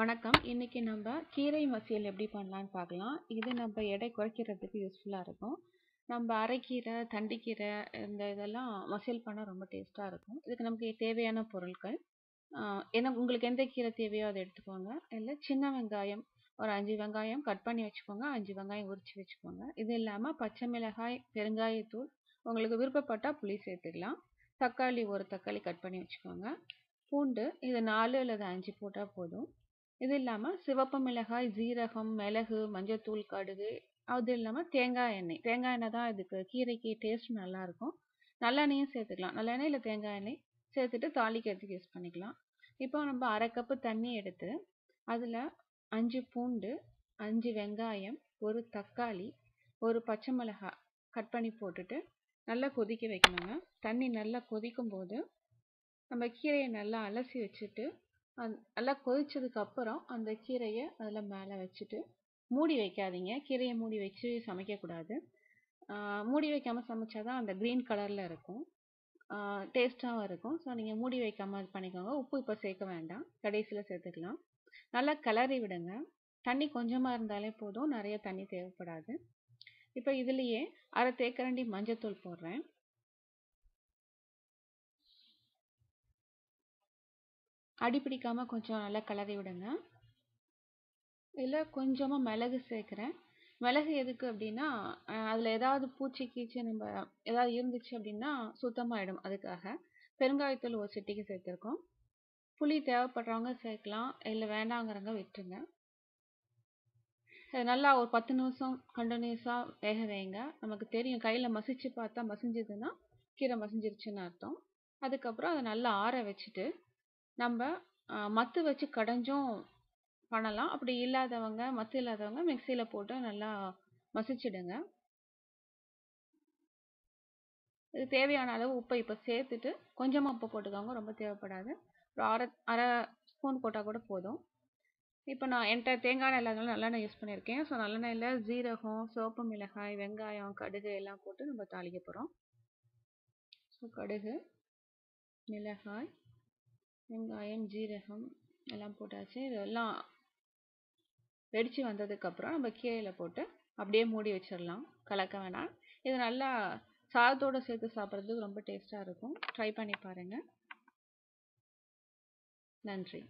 வணக்கம். இன்றைக்கி நம்ம கீரை மசியல் எப்படி பண்ணலான்னு பார்க்கலாம். இது நம்ம எடை குறைக்கிறதுக்கு யூஸ்ஃபுல்லாக இருக்கும். நம்ம அரைக்கீரை தண்டிக்கீரை இந்த இதெல்லாம் மசியல் பண்ணால் ரொம்ப டேஸ்ட்டாக இருக்கும். இதுக்கு நமக்கு தேவையான பொருட்கள் என்ன உங்களுக்கு எந்த கீரை தேவையோ அதை எடுத்துக்கோங்க. இல்லை சின்ன வெங்காயம் ஒரு அஞ்சு வெங்காயம் கட் பண்ணி வச்சுக்கோங்க. அஞ்சு வெங்காயம் உரிச்சு வச்சுக்கோங்க. இது இல்லாமல் பச்சை மிளகாய் பெருங்காயத்தூள் உங்களுக்கு விருப்பப்பட்டால் புளி சேர்த்துக்கலாம். தக்காளி ஒரு தக்காளி கட் பண்ணி வச்சுக்கோங்க. பூண்டு இது நாலு அல்லது அஞ்சு போட்டால் போதும். இது இல்லாமல் சிவப்பு மிளகாய் ஜீரகம் மிளகு மஞ்சத்தூள் கடுகு அது இல்லாமல் தேங்காய் எண்ணெய். தேங்காய் எண்ணெய் தான் இதுக்கு கீரைக்கு டேஸ்ட் நல்லாயிருக்கும் நல்லெண்ணெயும் சேர்த்துக்கலாம். நல்லெண்ணெய் இல்லை தேங்காய் எண்ணெய் சேர்த்துட்டு தாளிக்கிறதுக்கு யூஸ் பண்ணிக்கலாம். இப்போ நம்ம அரை கப்பு தண்ணி எடுத்து அதில் அஞ்சு பூண்டு அஞ்சு வெங்காயம் ஒரு தக்காளி ஒரு பச்சை மிளகாய் கட் பண்ணி போட்டுட்டு நல்லா கொதிக்க வைக்கணுங்க. தண்ணி நல்லா கொதிக்கும் போது நம்ம கீரையை நல்லா அலசி வச்சுட்டு அந் நல்லா கொதிச்சதுக்கு அப்புறம் அந்த கீரையை அதில் மேலே வச்சுட்டு மூடி வைக்காதீங்க. கீரையை மூடி வச்சு சமைக்கக்கூடாது மூடி வைக்காமல் சமைச்சா தான் அந்த க்ரீன் கலரில் இருக்கும். டேஸ்ட்டாகவும் இருக்கும். ஸோ நீங்கள் மூடி வைக்காமல் இது பண்ணிக்கோங்க. உப்பு இப்போ சேர்க்க வேண்டாம். கடைசியில் சேர்த்துக்கலாம். நல்லா கிளறி விடுங்க. தண்ணி கொஞ்சமாக இருந்தாலே போதும். நிறைய தண்ணி தேவைப்படாது. இப்போ இதுலேயே அரை தேக்கரண்டி மஞ்சத்தூள் போடுறேன். அடி கொஞ்சம் நல்லா கிளறி விடுங்க. இதில் கொஞ்சமாக மிளகு சேர்க்குறேன். மிளகு எதுக்கு அப்படின்னா அதில் ஏதாவது பூச்சி கீச்சி நம்ம ஏதாவது இருந்துச்சு அப்படின்னா சுத்தமாகிடும் அதுக்காக. பெருங்காயத்தூள் ஒரு சிட்டிக்கு சேர்த்துருக்கோம். புளி தேவைப்படுறவங்க சேர்க்கலாம் இல்லை வேண்டாங்கிறவங்க விட்டுருங்க. நல்லா ஒரு பத்து நிமிஷம் கண்டினியூஸாக வேக வைங்க. நமக்கு தெரியும் கையில் மசிச்சு பார்த்தா மசிஞ்சதுன்னா கீரை மசிஞ்சிருச்சுன்னு அர்த்தம். அதுக்கப்புறம் அதை நல்லா ஆற வச்சுட்டு நம்ம மத்து வச்சு கடைஞ்சும் பண்ணலாம். அப்படி இல்லாதவங்க மத்து இல்லாதவங்க மிக்சியில் போட்டு நல்லா மசிச்சிடுங்க. இது தேவையான அளவு உப்பை இப்போ சேர்த்துட்டு கொஞ்சமாக உப்பு போட்டுக்கோங்க ரொம்ப தேவைப்படாது. ஒரு அரை அரை ஸ்பூன் போட்டால் கூட போதும். இப்போ நான் என்கிட்ட தேங்காய் எண்ணெய் இல்லாதனால நல்லெண்ணெய் யூஸ் பண்ணியிருக்கேன். ஸோ நல்லெண்ணெயில் ஜீரகம் சோப்பு மிளகாய் வெங்காயம் கடுகு எல்லாம் போட்டு நம்ம தாளிக்க போகிறோம் ஸோ கடுகு மிளகாய் வெங்காயம் ஜீரகம் எல்லாம் போட்டாச்சு. இதெல்லாம் வெடித்து வந்ததுக்கப்புறம் நம்ம கீரையில் போட்டு அப்படியே மூடி வச்சிடலாம். கலக்க வேணாம். இது நல்லா சாதத்தோடு சேர்த்து சாப்பிட்றதுக்கு ரொம்ப டேஸ்ட்டாக இருக்கும். ட்ரை பண்ணி பாருங்கள் நன்றி.